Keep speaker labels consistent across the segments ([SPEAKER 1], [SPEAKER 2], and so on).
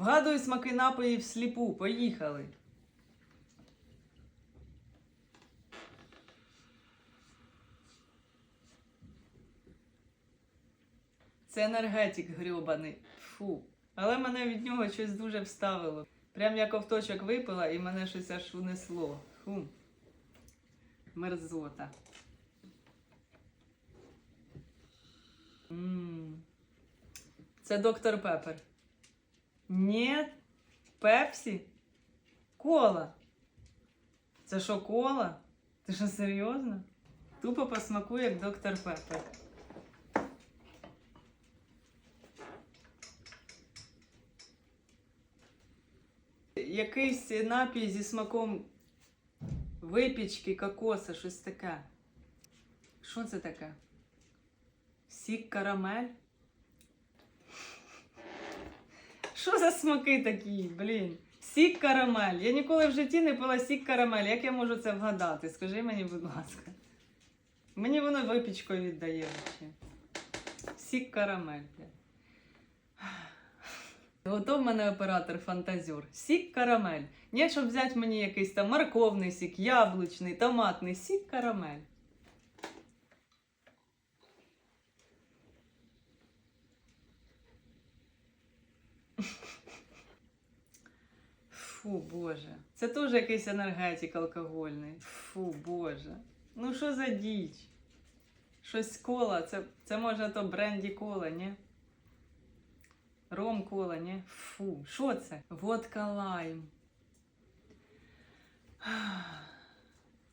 [SPEAKER 1] Вгадуй смаки напоїв сліпу. Поїхали. Це енергетик грьобаний. Фу. Але мене від нього щось дуже вставило. Прям я ковточок випила і мене щось аж унесло. Фу. Мерзота. М. Це доктор Пепер. Ні. Пепсі? Кола. Це що, кола? Ти що серйозно? Тупо посмакує, як доктор Пепер. Якийсь напій зі смаком випічки, кокоса, щось таке. Що це таке? Сік карамель? Що за смаки такі, блін? Сік карамель. Я ніколи в житті не пила сік карамель. Як я можу це вгадати? Скажи мені, будь ласка. Мені воно випічкою віддає. Сік карамель. Готов мене оператор фантазер. Сік карамель. Ні, щоб взяти мені якийсь там морковний сік, яблучний, томатний сік карамель. Фу, Боже. Це теж якийсь енергетик алкогольний. Фу, Боже. Ну що за діч? Щось кола. Це, це може то бренді кола, ні? Ром кола, ні? Фу, що це? Водка лайм.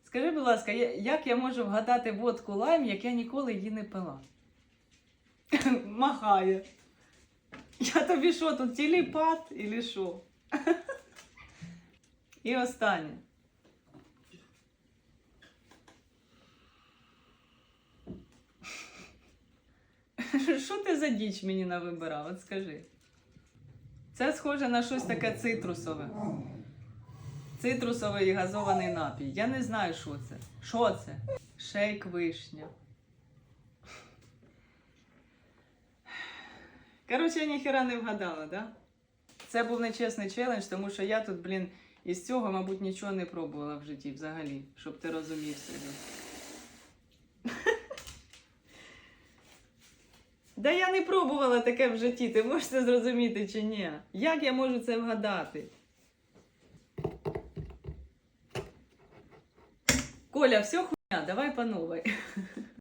[SPEAKER 1] Скажи, будь ласка, як я можу вгадати водку лайм, як я ніколи її не пила? Махає. Я тобі що, тут телепат или що? І останнє. Що ти за діч мені навибирав? От скажи. Це схоже на щось таке цитрусове. Цитрусовий газований напій. Я не знаю, що це. Що це? Шейк вишня. Коротше, я ніхера не вгадала, да? Це був нечесний челендж, тому що я тут, блін, із цього, мабуть, нічого не пробувала в житті взагалі, щоб ти розумів собі. Да я не пробувала таке в житті, ти можеш це зрозуміти чи ні? Як я можу це вгадати? Коля, все хуйня, давай по новой.